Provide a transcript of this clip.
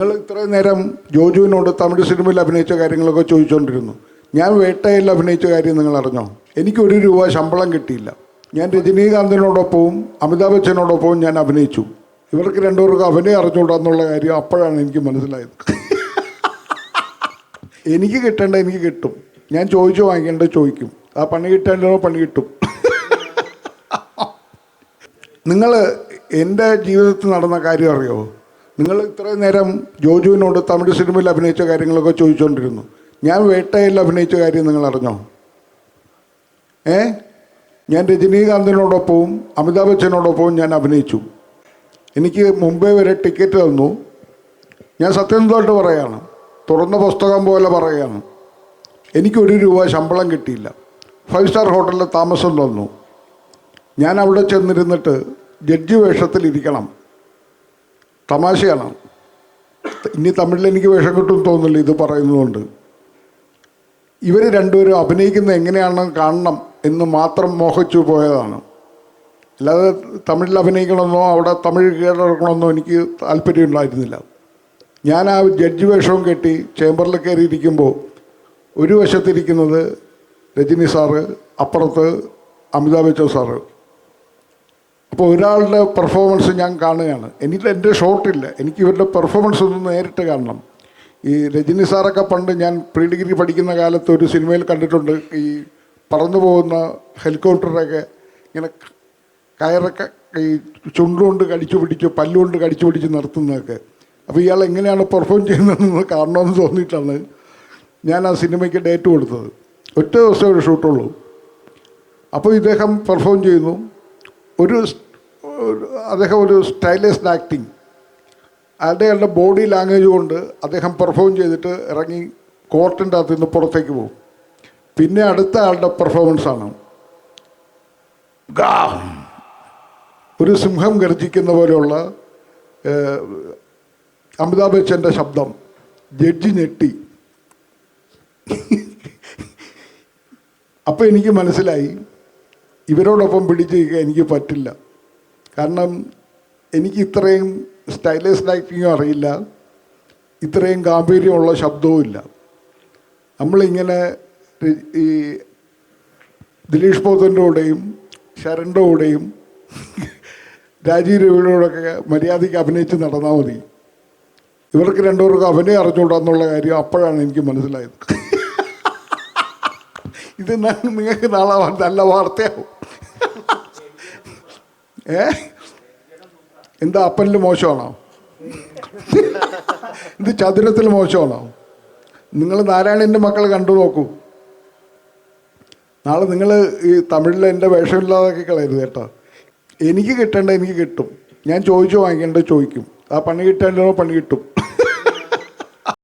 നിങ്ങൾ ഇത്രയും നേരം ജോജുവിനോട് തമിഴ് സിനിമയിൽ അഭിനയിച്ച കാര്യങ്ങളൊക്കെ ചോദിച്ചുകൊണ്ടിരുന്നു ഞാൻ വേട്ടയിൽ അഭിനയിച്ച കാര്യം നിങ്ങൾ അറിഞ്ഞോ? എനിക്ക് ഒരു രൂപ ശമ്പളം കിട്ടിയില്ല. ഞാൻ രജനീകാന്തിനോടൊപ്പവും അമിതാഭ് ബച്ചനോടൊപ്പവും ഞാൻ അഭിനയിച്ചു. ഇവർക്ക് രണ്ടുപേർക്കും അഭിനയം അറിഞ്ഞുകൂടാന്നുള്ള കാര്യം അപ്പോഴാണ് എനിക്ക് മനസ്സിലായത്. എനിക്ക് കിട്ടേണ്ട എനിക്ക് കിട്ടും. ഞാൻ ചോദിച്ചു വാങ്ങിക്കേണ്ട ചോദിക്കും. ആ പണി കിട്ടേണ്ടോ പണി കിട്ടും. നിങ്ങൾ എന്റെ ജീവിതത്തിൽ നടന്ന കാര്യം അറിയോ? നിങ്ങൾ ഇത്രയും നേരം ജോജുവിനോട് തമിഴ് സിനിമയിൽ അഭിനയിച്ച കാര്യങ്ങളൊക്കെ ചോദിച്ചുകൊണ്ടിരുന്നു ഞാൻ വേട്ടയിൽ അഭിനയിച്ച കാര്യം നിങ്ങൾ അറിഞ്ഞോ? ഏ? ഞാൻ രജനീകാന്തിനോടൊപ്പവും അമിതാഭ് ബച്ചനോടൊപ്പവും ഞാൻ അഭിനയിച്ചു. എനിക്ക് മുംബൈ വരെ ടിക്കറ്റ് തന്നു. ഞാൻ സത്യസന്ധമായിട്ട് പറയാണ്. തുറന്ന പുസ്തകം പോലെ പറയുകയാണ് എനിക്കൊരു രൂപ ശമ്പളം കിട്ടിയില്ല. ഫൈവ് സ്റ്റാർ ഹോട്ടലിൽ താമസം തന്നു. ഞാൻ അവിടെ ചെന്നിരുന്നിട്ട് ജഡ്ജി വേഷത്തിലിരിക്കണം. തമാശയാണ്. ഇനി തമിഴിൽ എനിക്ക് വേഷം കിട്ടും തോന്നുന്നില്ല ഇത് പറയുന്നതുകൊണ്ട്. ഇവർ രണ്ടുപേരും അഭിനയിക്കുന്നത് എങ്ങനെയാണ് കാണണം എന്ന് മാത്രം മോഹിച്ചു പോയതാണ്. അല്ലാതെ തമിഴിൽ അഭിനയിക്കണമെന്നോ അവിടെ തമിഴ് കീഴടക്കണമെന്നോ എനിക്ക് താല്പര്യം ഉണ്ടായിരുന്നില്ല. ഞാൻ ആ ജഡ്ജ് വേഷവും കെട്ടി ചേംബറിൽ കയറിയിരിക്കുമ്പോൾ ഒരു വശത്തിരിക്കുന്നത് രജനി സാറ് അപ്പുറത്ത് അമിതാഭ് ബച്ചൻ സാറ്. അപ്പോൾ ഒരാളുടെ പെർഫോമൻസ് ഞാൻ കാണുകയാണ്. എനിക്ക് എന്റെ ഷോട്ടില്ല എനിക്ക് ഇവരുടെ പെർഫോമൻസ് ഒന്ന് നേരിട്ട് കാണണം. ഈ രജനി സാറൊക്കെ പണ്ട് ഞാൻ പ്രീ ഡിഗ്രി പഠിക്കുന്ന കാലത്ത് ഒരു സിനിമയിൽ കണ്ടിട്ടുണ്ട്. ഈ പറന്നു പോകുന്ന ഹെലികോപ്റ്ററൊക്കെ ഇങ്ങനെ കയറൊക്കെ ഈ ചുണ്ടുകൊണ്ട് കടിച്ചു പിടിച്ച് പല്ലുകൊണ്ട് കടിച്ചു പിടിച്ച് നിർത്തുന്നതൊക്കെ. അപ്പോൾ ഇയാൾ എങ്ങനെയാണ് പെർഫോം ചെയ്യുന്നതെന്ന് കാണണമെന്ന് തോന്നിയിട്ടാണ് ഞാൻ ആ സിനിമയ്ക്ക് ഡേറ്റ് കൊടുത്തത്. ഒറ്റ ദിവസം ഒരു ഷൂട്ടുള്ളൂ അപ്പോൾ ഇദ്ദേഹം പെർഫോം ചെയ്യുന്നു. ഒരു അദ്ദേഹം ഒരു സ്റ്റൈലസ് ആക്ടിങ് അയാളുടെ അയാളുടെ ബോഡി ലാംഗ്വേജ് കൊണ്ട് അദ്ദേഹം പെർഫോം ചെയ്തിട്ട് ഇറങ്ങി കോർട്ടിന്റെ അകത്ത് നിന്ന് പുറത്തേക്ക് പോകും. പിന്നെ അടുത്ത ആളുടെ പെർഫോമൻസാണ് ഒരു സിംഹം ഗർജിക്കുന്ന പോലെയുള്ള അമിതാഭ് ബച്ചന്റെ ശബ്ദം. ജഡ്ജി ഞെട്ടി. അപ്പോൾ എനിക്ക് മനസ്സിലായി ഇവരോടൊപ്പം പിടിച്ച് എനിക്ക് പറ്റില്ല. കാരണം എനിക്ക് ഇത്രയും സ്റ്റൈലിസ്റ്റ് ആക്ടിങ്ങും അറിയില്ല. ഇത്രയും ഗാംഭീര്യമുള്ള ശബ്ദവും ഇല്ല. നമ്മളിങ്ങനെ ഈ ദിലീഷ് പോത്തന്റെ കൂടെയും ശരണിന്റെ കൂടെയും രാജീവ് രവിയുടെയൊക്കെ മര്യാദയ്ക്ക് അഭിനയിച്ച് നടന്നാൽ മതി. ഇവർക്ക് രണ്ടുപേർക്കും അഭിനയം അറിഞ്ഞുകൂടാന്നുള്ള കാര്യം അപ്പോഴാണ് എനിക്ക് മനസ്സിലായത്. ഇത് നിങ്ങൾക്ക് നാളെ നല്ല വാർത്തയാവും. ഏ? എന്താ അപ്പനിൽ മോശമാണോ? ഇത് ചതുരത്തിൽ മോശമാണോ? നിങ്ങൾ നാരായണന്റെ മക്കൾ കണ്ടു നോക്കൂ. നാളെ നിങ്ങൾ ഈ തമിഴിൽ എന്റെ വേഷമില്ലാതാക്കി കളയരുത് കേട്ടോ. എനിക്ക് കിട്ടേണ്ട എനിക്ക് കിട്ടും. ഞാൻ ചോദിച്ചു വാങ്ങിക്കേണ്ടത് ചോദിക്കും. ആ പണി കിട്ടേണ്ടതോ പണി കിട്ടും.